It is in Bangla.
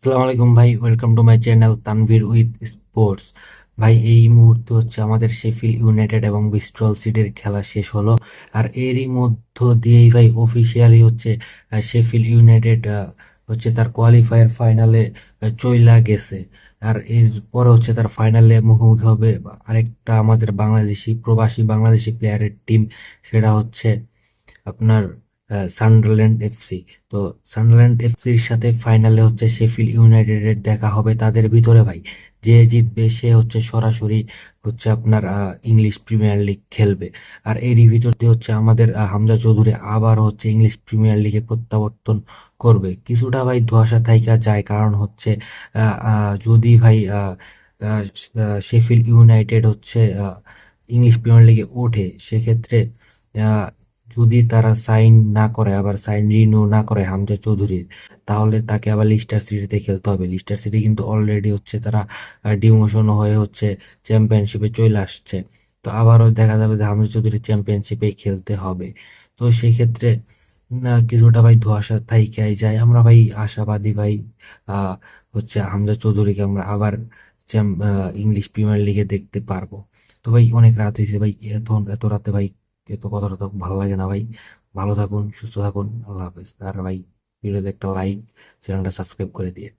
আসসালামু আলাইকুম ভাই welcome to my channel Tanvir with sports ভাই, এই মুহূর্তে হচ্ছে আমাদের শেফিল ইউনাইটেড এবং ব্রিস্টল সিটির খেলা শেষ হলো, আর এরই মধ্য দিয়েই ভাই অফিসিয়ালি হচ্ছে শেফিল ইউনাইটেড হচ্ছে তার কোয়ালিফায়ার ফাইনালে চইলা গেছে। আর এরপরে হচ্ছে তার ফাইনালে মুখোমুখি হবে আরেকটা আমাদের বাংলাদেশি, প্রবাসী বাংলাদেশি প্লেয়ারের টিম সেটা হচ্ছে আপনার সান্ডারল্যান্ড এফসি তো সান্ডারল্যান্ড এফসির সাথে ফাইনালে হচ্ছে শেফিল্ড ইউনাইটেডের দেখা হবে তাদের ভিতরে ভাই। যে জিতবে সে হচ্ছে সরাসরি হচ্ছে আপনার ইংলিশ প্রিমিয়ার লিগ খেলবে। আর এরই ভিতর দিয়ে হচ্ছে আমাদের হামজা চৌধুরী আবার হচ্ছে ইংলিশ প্রিমিয়ার লিগে প্রত্যাবর্তন করবে। কিছুটা ভাই ধোঁয়াশা থাইকা যায়, কারণ হচ্ছে যদি ভাই শেফিল্ড ইউনাইটেড হচ্ছে ইংলিশ প্রিমিয়ার লিগে ওঠে, সেক্ষেত্রে যদি তারা সাইন না করে, আবার সাইন রিনিউ না করে হামজা চৌধুরীর, তাহলে তাকে আবার লিস্টার সিটিতে খেলতে হবে। লিস্টার সিটি কিন্তু অলরেডি হচ্ছে তারা ডিমোশন হয়ে হচ্ছে চ্যাম্পিয়নশিপে চলে আসছে। তো আবারও দেখা যাবে যে হামজা চৌধুরী চ্যাম্পিয়নশিপে খেলতে হবে। তো সেই ক্ষেত্রে কিছুটা ভাই ধোঁয়াশা থাইকাই যায়। আমরা ভাই আশাবাদী ভাই হচ্ছে হামজা চৌধুরীকে আমরা আবার ইংলিশ প্রিমিয়ার লিগে দেখতে পারব। তো ভাই অনেক রাত হয়েছে ভাই, এত এত রাতে ভাই এত কথাটা তো ভালো লাগে না ভাই। ভালো থাকুন, সুস্থ থাকুন, আল্লাহ হাফেজ। আর ভাই, ভিডিওতে একটা লাইক চ্যানেলটা সাবস্ক্রাইব করে দিয়ে।